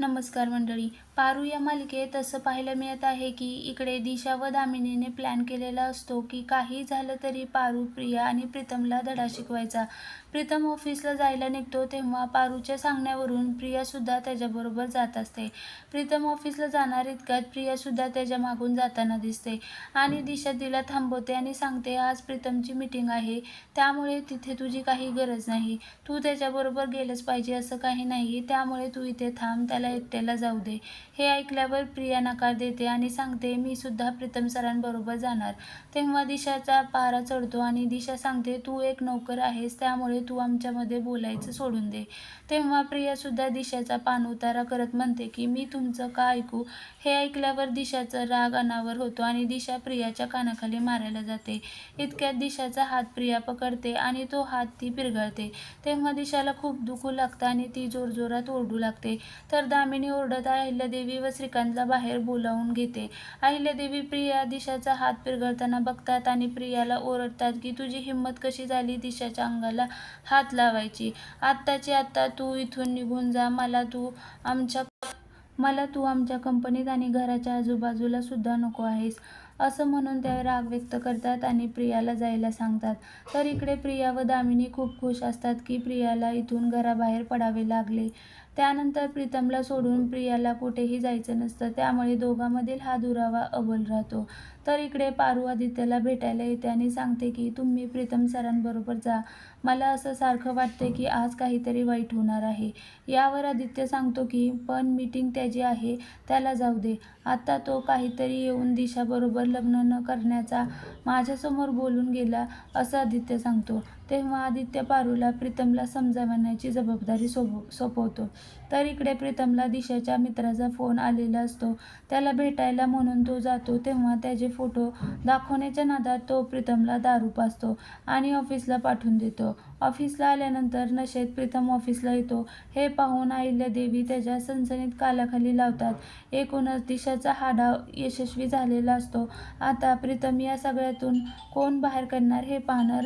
नमस्कार मंडळी पारू या मालिकेत असं पाहायला मिळत आहे की इकडे दिशा व दामिनीने प्लॅन केलेला असतो की काही झालं तरी पारू प्रिया आणि प्रीतमला धडा शिकवायचा. प्रीतम ऑफिसला जायला निघतो तेव्हा पारूच्या सांगण्यावरून प्रियासुद्धा त्याच्याबरोबर जात असते. प्रीतम ऑफिसला जाणार इतक्यात प्रियासुद्धा त्याच्या मागून जाताना दिसते आणि दिशा तिला थांबवते आणि सांगते आज प्रीतमची मीटिंग आहे त्यामुळे तिथे तुझी काही गरज नाही. तू त्याच्याबरोबर गेलंच पाहिजे असं काही नाही. त्यामुळे तू इथे थांब त्याला एकट्याला जाऊ दे. हे ऐकल्यावर प्रिया नकार देते आणि सांगते मी सुद्धा प्रीतम सरांबरोबर जाणार. तेव्हा दिशाचा पारा चढतो आणि दिशा सांगते तू एक नोकर आहेस त्यामुळे तू आमच्यामध्ये बोलायचं सोडून दे. तेव्हा प्रियासुद्धा दिशाचा पाणउतारा करत म्हणते की मी तुमचं का ऐकू? हे ऐकल्यावर दिशाचा राग अनावर होतो आणि दिशा प्रियाच्या कानाखाली मारायला जाते. इतक्यात दिशाचा हात प्रिया पकडते आणि तो हात ती पिरघळते. तेव्हा दिशाला खूप दुखू लागतं आणि ती जोरजोरात ओरडू लागते. तर दामिनी ओरडत अहिल्यादेवी व श्रीकांतला बाहेर बोलावून घेते. अहिल्यादेवी प्रिया दिशाचा हात पिरघळताना बघतात आणि प्रियाला ओरडतात की तुझी हिंमत कशी झाली दिशाच्या अंगाला हात लावायची? आत्ताची आत्ता तू इथून निघून जा. मला तू आमच्या मला तू आमच्या कंपनीत आणि घराच्या आजूबाजूला सुद्धा नको आहेस. असं म्हणून त्या राग व्यक्त करतात आणि प्रियाला जायला सांगतात. तर इकडे प्रिया व दामिनी खूप खुश असतात की प्रियाला इथून घराबाहेर पडावे लागले. त्यानंतर प्रीतमला सोडून प्रियाला कुठेही जायचं नसतं. त्यामुळे दोघांमधील हा दुरावा अबल राहतो. तर इकडे पारू आदित्यला भेटायला येते आणि सांगते की तुम्ही प्रीतम सरांबरोबर जा. मला असं सारखं वाटते की आज काहीतरी वाईट होणार आहे. यावर आदित्य सांगतो की पण मीटिंग त्याची आहे. त्याला जाऊ दे. आता तो काहीतरी येऊन दिशाबरोबर लग्न न करण्याचा माझ्यासमोर बोलून गेला असं आदित्य सांगतो. तेव्हा आदित्य पारूला प्रीतमला समजावण्याची जबाबदारी सोप सोपवतो. तर इकडे प्रीतमला दिशाच्या मित्राचा फोन आलेला असतो. त्याला भेटायला म्हणून तो जातो. तेव्हा त्याचे फोटो दाखवण्याच्या नादात तो प्रीतमला दारू पाचतो आणि ऑफिसला पाठवून देतो. ऑफिसला आल्यानंतर नशेत प्रीतम ऑफिसला येतो. हे पाहून अहिल्यादेवी त्याच्या सनसनीत कालाखाली लावतात. एकूणच दिशाचा हा डाव यशस्वी झालेला असतो. आता प्रीतम या सगळ्यातून कोण बाहेर करणार हे पाहणं